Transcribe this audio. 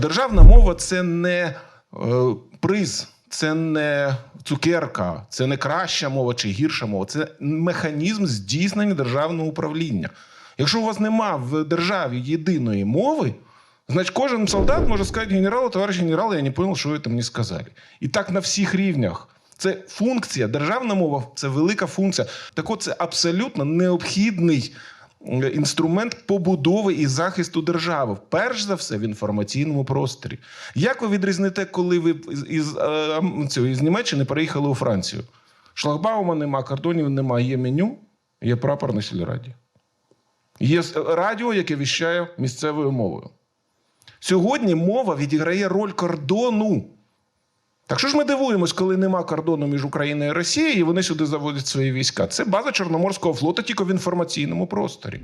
Державна мова це не е, приз, це не цукерка, це не краща мова чи гірша мова. Це механізм здійснення державного управління. Якщо у вас нема в державі єдиної мови, значить кожен солдат може сказати генералу, товариш генерал, я не понял, що ви там мені сказали. І так на всіх рівнях. Це функція. Державна мова це велика функція. Так от це абсолютно необхідний інструмент побудови і захисту держави. Перш за все в інформаційному просторі. Як ви відрізните, коли ви із, е, цього, із Німеччини переїхали у Францію? Шлагбаума нема, кордонів нема, є меню, є прапор на сільраді. Є радіо, яке віщає місцевою мовою. Сьогодні мова відіграє роль кордону. Так що ж ми дивуємось, коли нема кордону між Україною і Росією, і вони сюди заводять свої війська? Це база Чорноморського флоту тільки в інформаційному просторі.